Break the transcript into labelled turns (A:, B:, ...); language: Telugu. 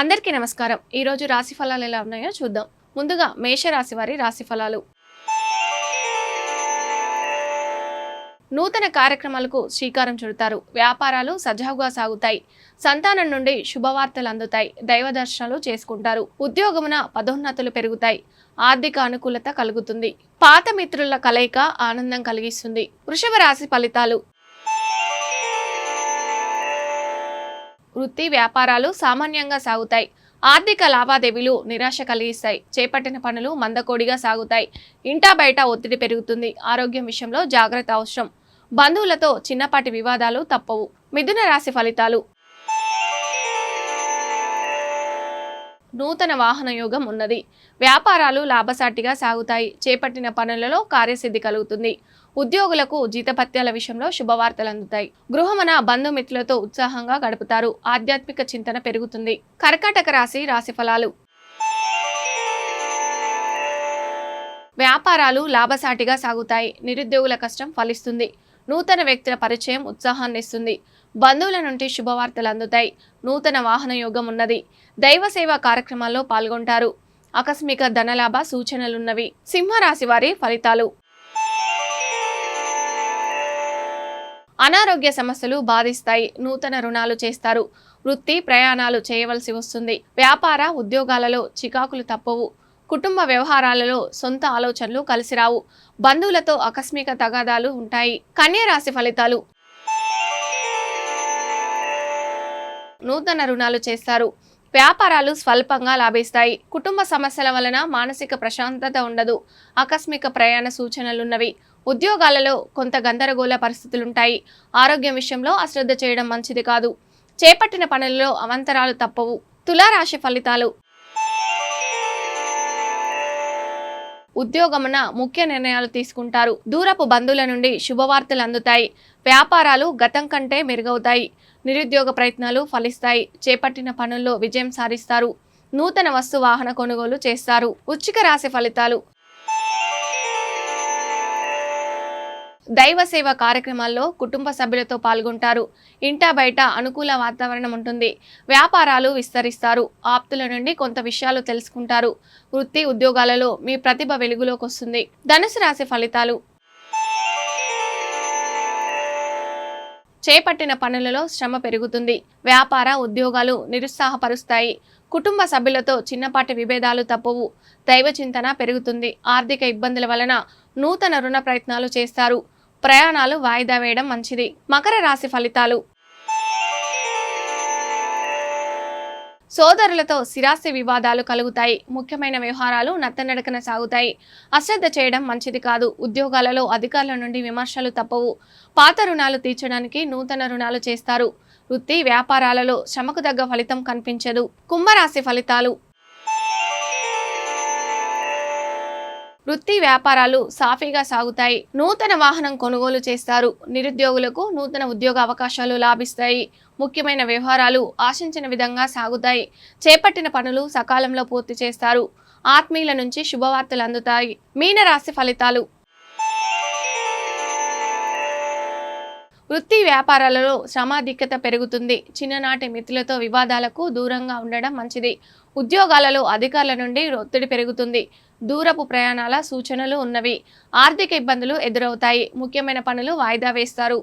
A: అందరికీ నమస్కారం. ఈరోజు రాశి ఫలాలు ఎలా ఉన్నాయో చూద్దాం. ముందుగా మేషరాశి వారి రాశి ఫలాలు. నూతన కార్యక్రమాలకు శ్రీకారం చుడతారు. వ్యాపారాలు సజావుగా సాగుతాయి. సంతానం నుండి శుభవార్తలు అందుతాయి. దైవ దర్శనాలు చేసుకుంటారు. ఉద్యోగమున పదోన్నతులు పెరుగుతాయి. ఆర్థిక అనుకూలత కలుగుతుంది. పాత మిత్రుల కలయిక ఆనందం కలిగిస్తుంది. వృషభ రాశి ఫలితాలు. వృత్తి వ్యాపారాలు సామాన్యంగా సాగుతాయి. ఆర్థిక లావాదేవీలు నిరాశ కలిగిస్తాయి. చేపట్టిన పనులు మందకోడిగా సాగుతాయి. ఇంటా బయట ఒత్తిడి పెరుగుతుంది. ఆరోగ్యం విషయంలో జాగ్రత్త అవసరం. బంధువులతో చిన్నపాటి వివాదాలు తప్పవు. మిథున రాశి ఫలితాలు. నూతన వాహన యోగం ఉన్నది. వ్యాపారాలు లాభసాటిగా సాగుతాయి. చేపట్టిన పనులలో కార్యసిద్ధి కలుగుతుంది. ఉద్యోగులకు జీతపత్యాల విషయంలో శుభవార్తలు అందుతాయి. గృహమన బంధుమిత్రులతో ఉత్సాహంగా గడుపుతారు. ఆధ్యాత్మిక చింతన పెరుగుతుంది. కర్కాటక రాశి రాశి ఫలాలు. వ్యాపారాలు లాభసాటిగా సాగుతాయి. నిరుద్యోగుల కష్టం ఫలిస్తుంది. నూతన వ్యక్తుల పరిచయం ఉత్సాహాన్ని ఇస్తుంది బంధువుల నుండి శుభవార్తలు అందుతాయి. నూతన వాహన యోగం ఉన్నది. దైవ సేవా కార్యక్రమాల్లో పాల్గొంటారు. ఆకస్మిక ధనలాభ సూచనలున్నవి. సింహరాశి వారి ఫలితాలు. అనారోగ్య సమస్యలు బాధిస్తాయి. నూతన రుణాలు చేస్తారు. వృత్తి ప్రయాణాలు చేయవలసి వస్తుంది. వ్యాపార ఉద్యోగాలలో చికాకులు తప్పవు. కుటుంబ వ్యవహారాలలో సొంత ఆలోచనలు కలిసిరావు. బంధువులతో ఆకస్మిక తగాదాలు ఉంటాయి. కన్యా రాశి ఫలితాలు. నూతన రుణాలు చేస్తారు. వ్యాపారాలు స్వల్పంగా లాభిస్తాయి. కుటుంబ సమస్యల వలన మానసిక ప్రశాంతత ఉండదు. ఆకస్మిక ప్రయాణ సూచనలున్నవి. ఉద్యోగాలలో కొంత గందరగోళ పరిస్థితులుంటాయి. ఆరోగ్యం విషయంలో అశ్రద్ధ చేయడం మంచిది కాదు. చేపట్టిన పనులలో అవంతరాలు తప్పవు. తులారాశి ఫలితాలు. ఉద్యోగమున ముఖ్య నిర్ణయాలు తీసుకుంటారు. దూరపు బంధువుల నుండి శుభవార్తలు అందుతాయి. వ్యాపారాలు గతం కంటే మెరుగవుతాయి. నిరుద్యోగ ప్రయత్నాలు ఫలిస్తాయి. చేపట్టిన పనుల్లో విజయం సాధిస్తారు. నూతన వస్తు వాహన కొనుగోలు చేస్తారు. ఉచ్చిక రాశి ఫలితాలు దైవ సేవ కార్యక్రమాల్లో కుటుంబ సభ్యులతో పాల్గొంటారు. ఇంటా బయట అనుకూల వాతావరణం ఉంటుంది. వ్యాపారాలు విస్తరిస్తారు. ఆప్తుల నుండి కొంత విషయాలు తెలుసుకుంటారు. వృత్తి ఉద్యోగాలలో మీ ప్రతిభ వెలుగులోకి వస్తుంది. ధనుసు రాశి ఫలితాలు. చేపట్టిన పనులలో శ్రమ పెరుగుతుంది. వ్యాపార ఉద్యోగాలు నిరుత్సాహపరుస్తాయి. కుటుంబ సభ్యులతో చిన్నపాటి విభేదాలు తప్పవు. దైవ చింతన పెరుగుతుంది. ఆర్థిక ఇబ్బందుల వలన నూతన రుణ ప్రయత్నాలు చేస్తారు. ప్రయాణాలు వాయిదా వేయడం మంచిది. మకర రాశి ఫలితాలు. సోదరులతో స్థిరాస్తి వివాదాలు కలుగుతాయి. ముఖ్యమైన వ్యవహారాలు నత్తనడకన సాగుతాయి. అశ్రద్ధ చేయడం మంచిది కాదు. ఉద్యోగాలలో అధికారుల నుండి విమర్శలు తప్పవు. పాత రుణాలు తీర్చడానికి నూతన రుణాలు చేస్తారు. వృత్తి వ్యాపారాలలో శ్రమకు తగ్గ ఫలితం కనిపించదు. కుంభరాశి ఫలితాలు. వృత్తి వ్యాపారాలు సాఫీగా సాగుతాయి. నూతన వాహనం కొనుగోలు చేస్తారు. నిరుద్యోగులకు నూతన ఉద్యోగ అవకాశాలు లాభిస్తాయి. ముఖ్యమైన వ్యవహారాలు ఆశించిన విధంగా సాగుతాయి. చేపట్టిన పనులు సకాలంలో పూర్తి చేస్తారు. ఆత్మీయుల నుంచి శుభవార్తలు అందుతాయి. మీనరాశి ఫలితాలు. వృత్తి వ్యాపారాలలో శ్రమాధిక్యత పెరుగుతుంది. చిన్ననాటి మిత్రులతో వివాదాలకు దూరంగా ఉండడం మంచిది. ఉద్యోగాలలో అధికారుల నుండి ఒత్తిడి పెరుగుతుంది. దూరపు ప్రయాణాల సూచనలు ఉన్నవి. ఆర్థిక ఇబ్బందులు ఎదురవుతాయి. ముఖ్యమైన పనులు వాయిదా వేస్తారు.